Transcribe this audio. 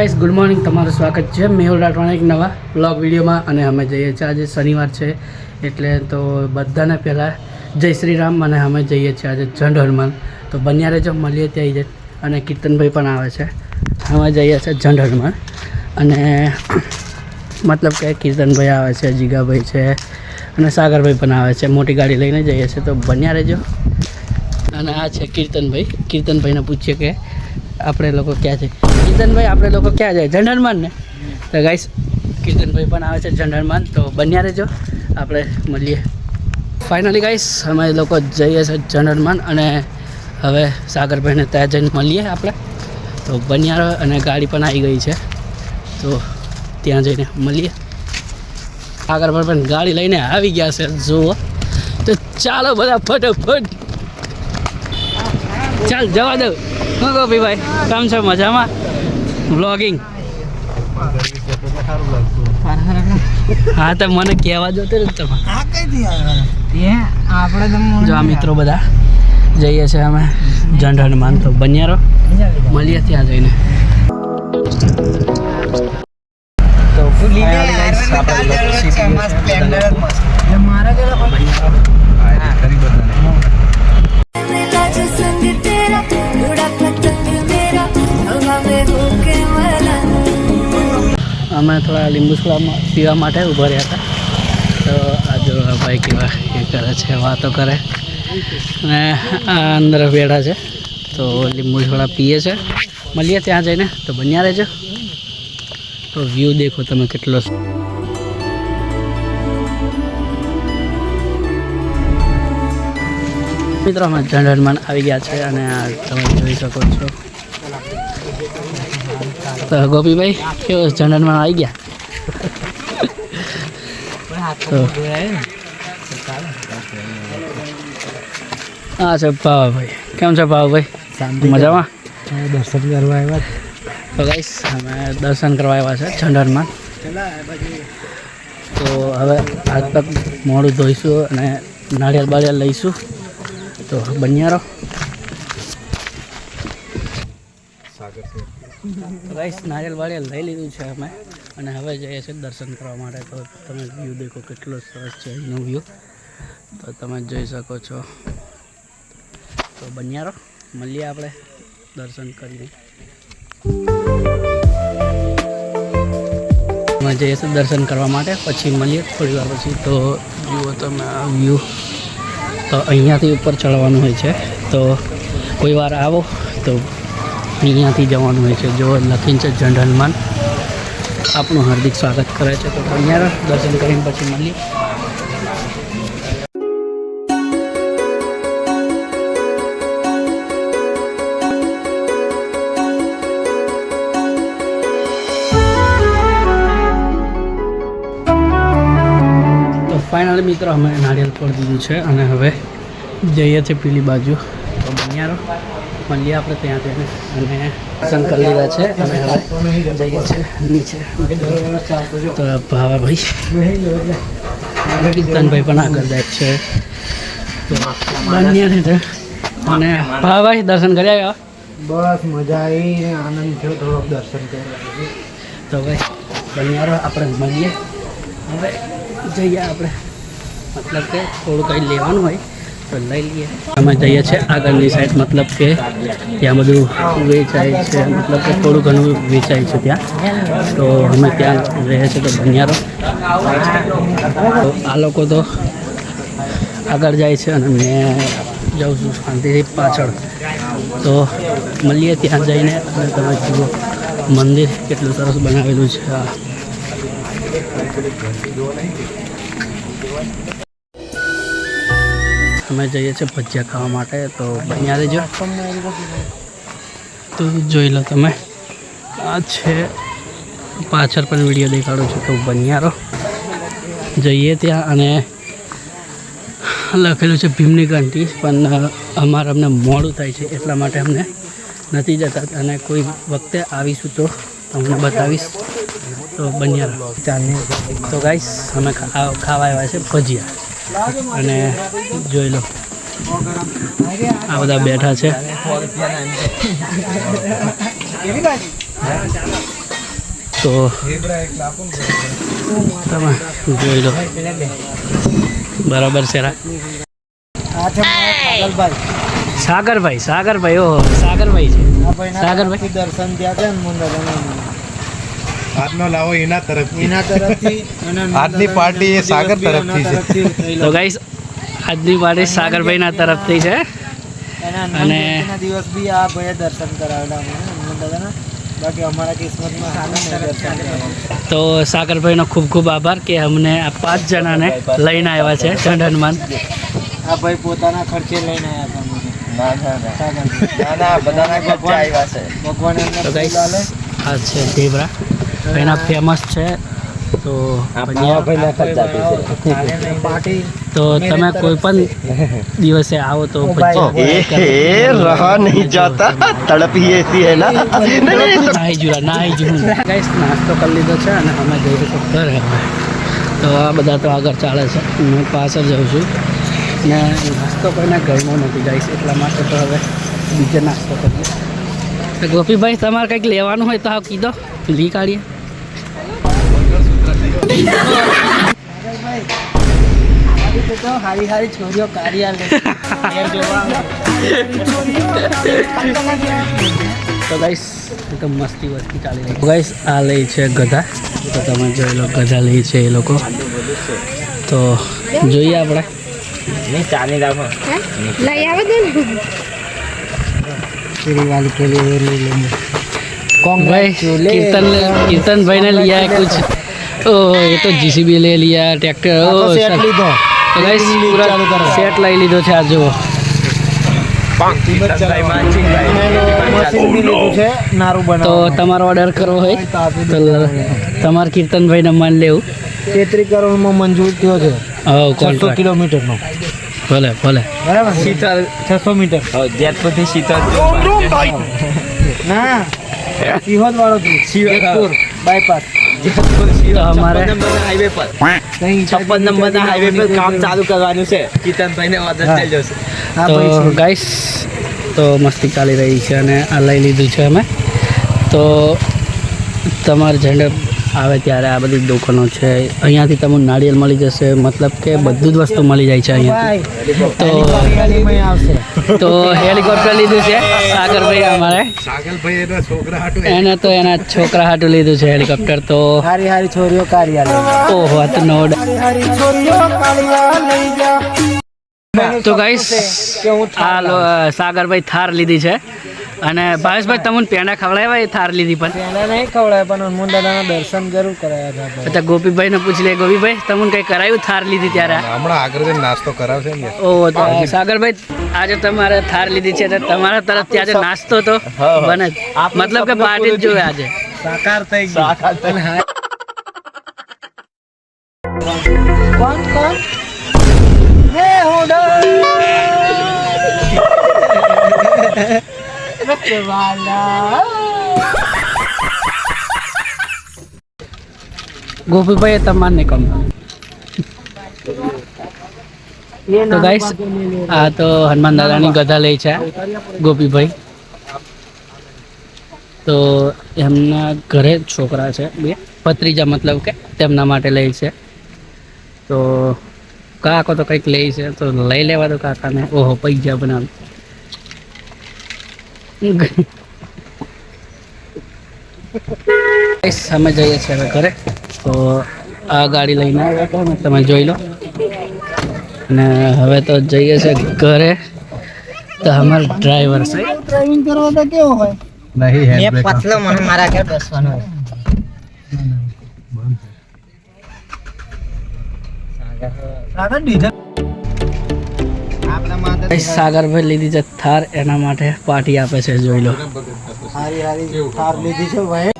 Guys, good morning. તમારું સ્વાગત છે. મેહુલ રાઠવાના એક નવા બ્લોગ વિડીયોમાં અને અમે જઈએ છીએ આજે શનિવાર છે, એટલે તો બધાને પહેલાં જય શ્રી રામ અને અમે જઈએ છીએ આજે ઝંડ હનુમાન. તો બન્યારે જો મળીએ ત્યાં જાય અને કીર્તનભાઈ પણ આવે છે. અમે જઈએ છીએ ઝંડ હનુમાન. અને મતલબ કે કીર્તનભાઈ આવે છે, જીગાભાઈ છે અને સાગરભાઈ પણ આવે છે. મોટી ગાડી લઈને જઈએ છીએ. તો બન્યા રહેજો. અને આ છે કીર્તનભાઈ. કીર્તનભાઈને પૂછીએ કે આપણે લોકો ક્યાં છે? કીર્તનભાઈ આપણે લોકો ક્યાં જાય ઝંડરમાન ને? તો ગાઈસ કીર્તનભાઈ પણ આવે છે ઝંડરમાન તો બન્યા રહેજો. આપણે મળીએ. ફાઇનલી ગાઈસ અમે લોકો જઈએ છીએ ઝંડરમાન અને હવે સાગરભાઈને ત્યાં જઈને મળીએ આપણે. તો બન્યા રહો અને ગાડી પણ આવી ગઈ છે. તો ત્યાં જઈને મળીએ. સાગરભાઈ પણ ગાડી લઈને આવી ગયા છે. જુઓ. તો ચાલો બધા ફટાફટ. ચાલ, જવા દો. શું ગોપીભાઈ કેમ છો? મજામાં? વ્લોગિંગ હા તો મને કહેવા જોતો ને તમે. જો આ મિત્રો બધા જઈએ છીએ અમે ઝંડ હનુમાન તો બન્યા રહો. મળીએ ત્યાં જઈને. તો અમે થોડા લીંબુ પીવા માટે ઊભા રહ્યા હતા. તો આ જો ભાઈ કેવા એ કરે છે, વાતો કરે. અને આ અંદર બેઠા છે. તો લીંબુ સોડા પીએ છે. મળીએ ત્યાં જઈને. તો બન્યા રહેજો. તો વ્યૂ દેખો તમે કેટલો મિત્રો, અમે ઝંડરમાં આવી ગયા છે અને તમે જોઈ શકો છો. તો ગોપીભાઈ કેવો જનરલમાં આવી ગયા? હા છે ભાવભાઈ. કેમ છે ભાવભાઈ? મજામાં? દર્શન કરવા આવ્યા તો ગાઈશ અમે દર્શન કરવા આવ્યા છે ઝંડરમાં તો હવે હાથ પગ મોડું ધોઈશું અને નાળિયેર બાળિયેર લઈશું. તો બન્યા રહો રાઈસ નારિયેલ વાળિયેલ લઈ લીધું છે અમે. અને હવે જઈએ છીએ દર્શન કરવા માટે. તો તમે વ્યૂ દેખો કેટલો સરસ છે અહીંનો વ્યૂ તો તમે જોઈ શકો છો. તો બન્યા રહો. મળીએ આપણે દર્શન કરીને. જઈએ છીએ દર્શન કરવા માટે. પછી મળીએ થોડી વાર પછી. તો જુઓ તમે આ વ્યૂ તો અહીંયાથી ઉપર ચડવાનું હોય છે. તો કોઈ વાર આવો. તો અહીંયાથી જવાનું હોય છે. જો લખીને છે જનરલમાં હનુમાન આપણું હાર્દિક સ્વાગત કરે છે. તો અહીંયા દર્શન કરીને પછી મળીએ. ફાઇનલી મિત્રો, અમે નારિયેલ ફોડી દીધું છે અને હવે જઈએ છીએ પેલી બાજુ. તો બન્યા મળીએ આપણે ત્યાં જઈને અને દર્શન કરી લીધા છે. અને હવે જઈએ છીએ નીચે. તો ભાવાભાઈ કીર્તનભાઈ પણ આગળ જાય છે. તો અને ભાવાભાઈ દર્શન કરી આવ્યા? બસ મજા આવી આનંદ થયો થોડોક દર્શન કર્યા તો ભાઈ બન્યારો આપણે મળીએ. હવે જઈએ આપણે. મતલબ કે થોડું કંઈ લેવાનું હોય. લઈ લઈએ. અમે જઈએ છીએ આગળની સાઈડ મતલબ કે ત્યાં બધું વેચાય છે, મતલબ કે થોડું ઘણું વેચાય છે ત્યાં. તો અમે ત્યાં રહે છે તો ભણિયારો. આ લોકો તો આગળ જાય છે અને મેં જાઉં છું શાંતિથી પાછળ. તો મળીએ ત્યાં જઈને અને તમે જુઓ મંદિર કેટલું સરસ બનાવેલું છે. આ અમે જઈએ છીએ ભજીયા ખાવા માટે, તો બન્યા રહેજો. તો જોઈ લો તમે. આ છે. પાછળ પણ વીડિયો દેખાડું છું તો બનિયારો. જઈએ ત્યાં અને લખેલું છે ભીમની ઘંટી, પણ અમારે અમને મોડું થાય છે એટલા માટે અમને નથી જતા. અને કોઈ વખતે આવીશું તો તમને બતાવીશ. તો બન્યા ચાલની તો ગાઈસ અમે ખાવા આવ્યા છે ભજીયા. અને જોઈ લો. આ બધા બેઠા છે. તો તમે જોઈ લો. બરાબર છે સાગરભાઈ સાગરભાઈ, ઓહો, સાગરભાઈ છે. સાગરભાઈ? દર્શન ત્યાં છે. આજનો લાવો એના તરફથી. એના તરફથી આજની પાર્ટી એ સાગર તરફથી છે. તો ગાઈસ આજની પાર્ટી સાગરભાઈના તરફથી છે. અને દિવસ બી આ ભાઈએ દર્શન કરાવેલા. બાકી અમારા કિસ્મતમાં. તો સાગરભાઈનો ખૂબ ખૂબ આભાર કે અમને આ પાંચ જણાને લઈને આવ્યા છે ઝંડ હનુમાન આ ભાઈ પોતાના ખર્ચે લઈને આવ્યા હતા ભગવાન એમને. આ છે ઢેબરા. એના ફેમસ છે. તો તો તમે કોઈ પણ દિવસે આવો તો રહા નહીં જાતા. તડપી એસી હે ના નાહી જુરા નાહી નાસ્તો કરી લીધો છે અને અમે જઈ તો ઘરે તો આ બધા તો આગળ ચાલે છે. હું પાછળ જઉં છું. ને નાસ્તો કરીને ગમો નથી ગાઈસ એટલા માટે તો હવે બીજે નાસ્તો કરીએ. ગોપીભાઈ તમારે કંઈક લેવાનું હોય તો આ કીધો. લી કાઢીએ હારી મસ્તી વસ્તી ચાલી રહી આ લઈ છે ગધા. તો તમે જોઈ લો ગધા લઈ છે એ લોકો. તો જોઈએ આપણે. ચાલી રાખો. ભાઈ કીર્તન કીર્તન ભાઈ ને લઈ આવ્યા કુછ. ओ ये तो जीसीबी ले लिया ट्रैक्टर ओ સેટ सब લીધો तो गाइस पूरा सेट લઈ લીધો છે આ જુઓ મશીન બી લીધું છે નારું તો બનાવવાનું તમારો ઓર્ડર કરવો હોય તો આપી તો દીધું. તમારે કીર્તનભાઈને માન લેવું તેત્રીસ કરોડમાં મંજૂર થયો છે હવ છસો કોન્ટ્રાક્ટ કિલોમીટરનો ભલે ભલે બરાબર શીતળ છસો મીટર ના સિહોદ વાળો જેતપુર છપ્પન નંબરના હાઈવે પર. કામ ચાલુ કરવાનું છે. કિતનભાઈને ઓર્ડર થઈ જશે તો ગાઈસ તો મસ્તી ચાલી રહી છે અને આ લઈ લીધું છે અમે. તો તમારે ઝંડે આવે ત્યારે આ બધી દુકાનો છે. અહીંયાથી તમને નાળિયેર મળી જશે. મતલબ કે બધું જ વસ્તુ મળી જાય છે અહીંયા તો તો હેલિકોપ્ટર લીધું છે સાગરભાઈ અમારે. સાગરભાઈ એના છોકરા હાટુ એને તો એના છોકરા હાટુ લીધું છે હેલિકોપ્ટર તો. હારી હારી છોરીઓ કાર્યાલય ઓહો આ તો નોડ. હારી છોરીઓ તો ગાઈસ આ સાગરભાઈ થાર લીધી છે. અને ભાવેશભાઈ તમને પેંડા ખવડાવ્યા એ થાર લીધી પણ? પેંડા નહીં ખવડાય પણ હનુમાન દાદાના દર્શન જરૂર કરાયા હતા અચ્છા ગોપીભાઈ ગોપીભાઈને પૂછી લે. ગોપીભાઈ તમને કઈ કરાયું થાર લીધી ત્યારે? હમણાં આગળ જઈને નાસ્તો કરાવશે ને ઓ તો સાગરભાઈ આજે તમારે થાર લીધી છે તો તમારા તરફથી આજે નાસ્તો તો બને મતલબ કે પાર્ટી જ જોવે આજે. સાકાર થઈ ગયું. કોણ કોણ? હે હોડો રખવાલા ગોપીભાઈ તમારને કમ. તો ગાઈસ આ તો હનુમાન દાદાની ગધા લે છે ગોપીભાઈ. તો એમના ઘરે છોકરા છે બે ભત્રીજા મતલબ કે તેમના માટે લે છે. તો કાકો તો કંઈક લે છે તો લઈ લેવા દો કાકાને. ઓહો પૈસા બનાવી. અમે જઈએ છીએ હવે ઘરે. તો આ ગાડી લઈને આવ્યા હતા તમે જોઈ લો. અને હવે તો જઈએ છે ઘરે. તો અમારો ડ્રાઈવર છે. ડ્રાઇવિંગ કરવા તો કેવો હોય? નહીં હે બ્રેક પતલો મને મારા કે બેસવાનો હોય. સાગર ડીઝલ સાગરભાઈ લીધી છે થાર, એના માટે પાર્ટી આપે છે, જોઈ લો. હારી હારી, થાર લીધી છે ભાઈ.